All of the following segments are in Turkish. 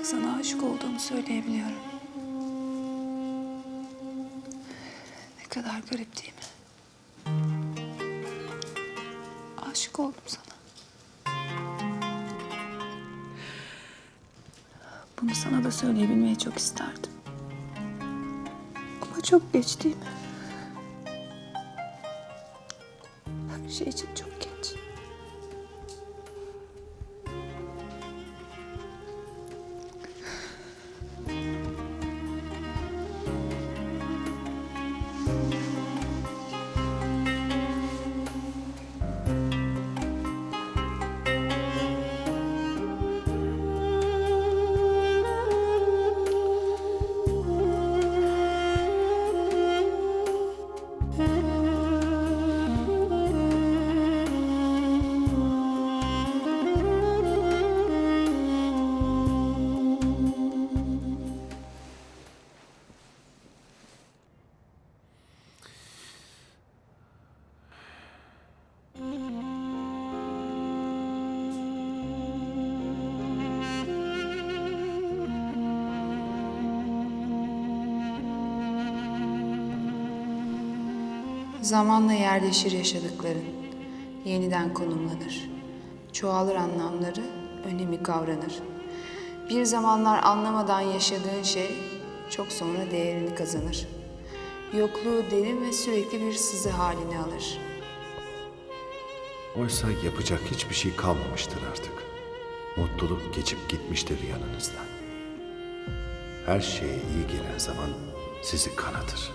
Artık sana aşık olduğumu söyleyebiliyorum. Ne kadar garip değil mi? Aşık oldum sana. Bunu sana da söyleyebilmeyi çok isterdim. Ama çok geç değil mi? Her şey için çok Zamanla yerleşir yaşadıkların, yeniden konumlanır. Çoğalır anlamları, önemi kavranır. Bir zamanlar anlamadan yaşadığın şey çok sonra değerini kazanır. Yokluğu derin ve sürekli bir sızı halini alır. Oysa yapacak hiçbir şey kalmamıştır artık. Mutluluk geçip gitmiştir yanınızdan. Her şeye iyi gelen zaman sizi kanatır.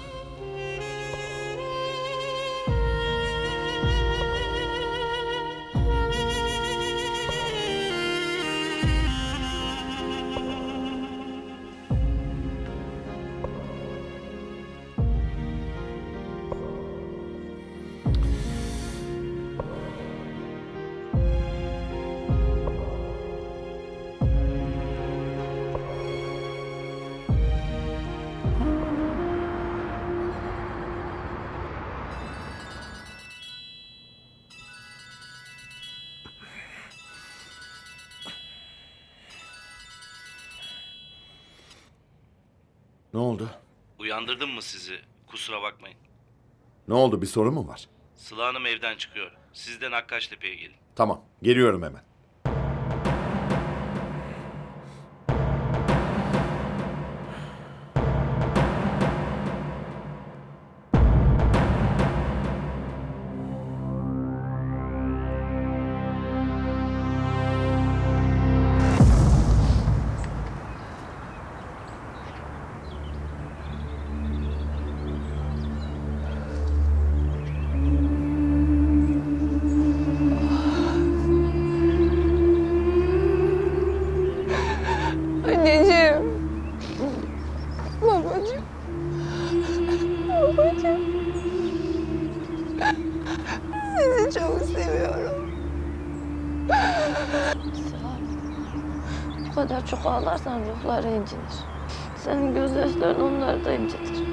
Ne oldu? Uyandırdım mı sizi? Kusura bakmayın. Ne oldu bir sorun mu var? Sıla Hanım evden çıkıyor. Sizden Akkaştepe'ye gelin. Tamam geliyorum hemen. Bu kadar çok ağlarsan ruhları incinir. Senin gözyaşların onları da incitir.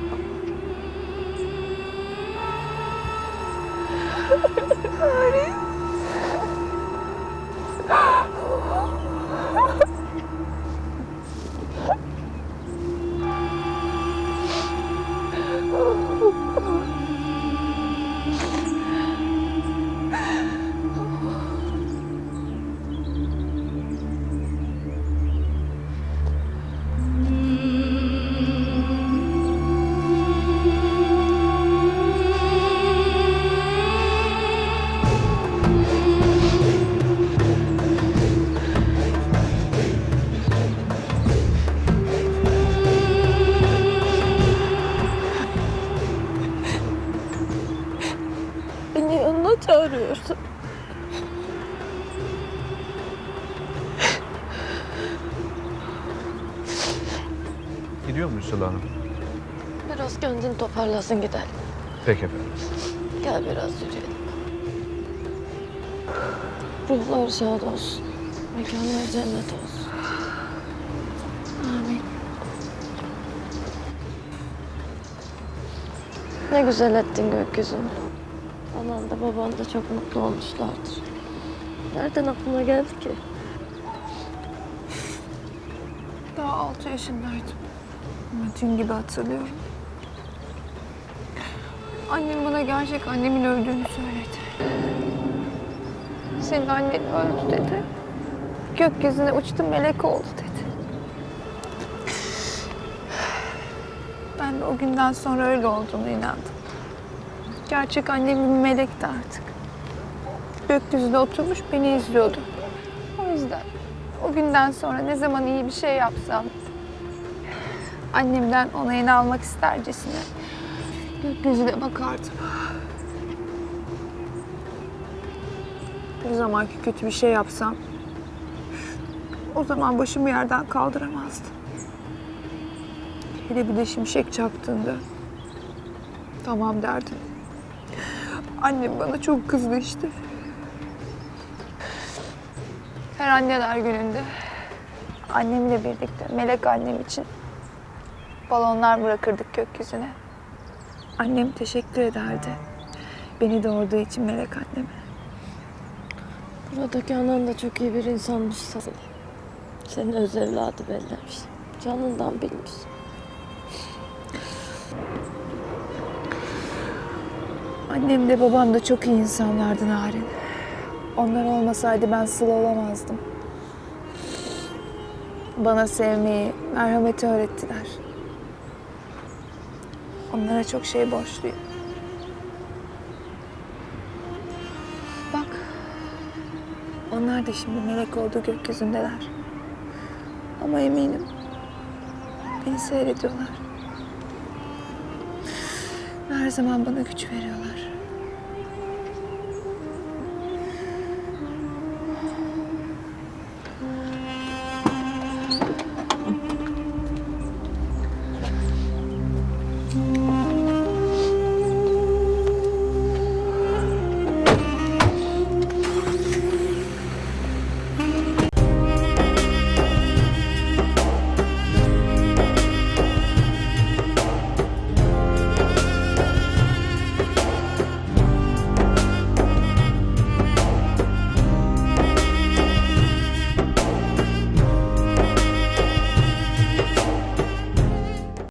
Beni Gidiyor muyuz Sıla Hanım? Biraz kendini toparlasın gidelim. Peki efendim. Gel biraz yürüyelim. Ruhlar şad olsun. Mekanlar cennet olsun. Amin. Ne güzel ettin gökyüzünü. Anan da baban da çok mutlu olmuşlardır. Nereden aklına geldi ki? Daha altı yaşındaydım. Dün gibi hatırlıyorum. Annem bana gerçek annemin öldüğünü söyledi. Senin annen öldü dedi. Gökyüzüne uçtu melek oldu dedi. Ben de o günden sonra öyle olduğunu inandım. Gerçek annem bir melekti artık. Gökyüzünde oturmuş beni izliyordu. O yüzden o günden sonra ne zaman iyi bir şey yapsam annemden onayını almak istercesine gökyüzüne bakardım. Ne zamanki kötü bir şey yapsam o zaman başımı yerden kaldıramazdım. Hele bir de şimşek çaktığında tamam derdim. Annem bana çok kızdı işte. Her anneler gününde annemle birlikte melek annem için balonlar bırakırdık gökyüzüne. Annem teşekkür ederdi. Beni doğurduğu için melek anneme. Buradaki anan da çok iyi bir insanmış sana. Senin öz evladı bellemiş. Canından bilmiş. Annem de babam da çok iyi insanlardı Narin. Onlar olmasaydı ben Sıla olamazdım. Bana sevmeyi, merhameti öğrettiler. Onlara çok şey borçluyum. Bak, onlar da şimdi melek oldu gökyüzündeler. Ama eminim beni seyrediyorlar. Her zaman bana güç veriyorlar.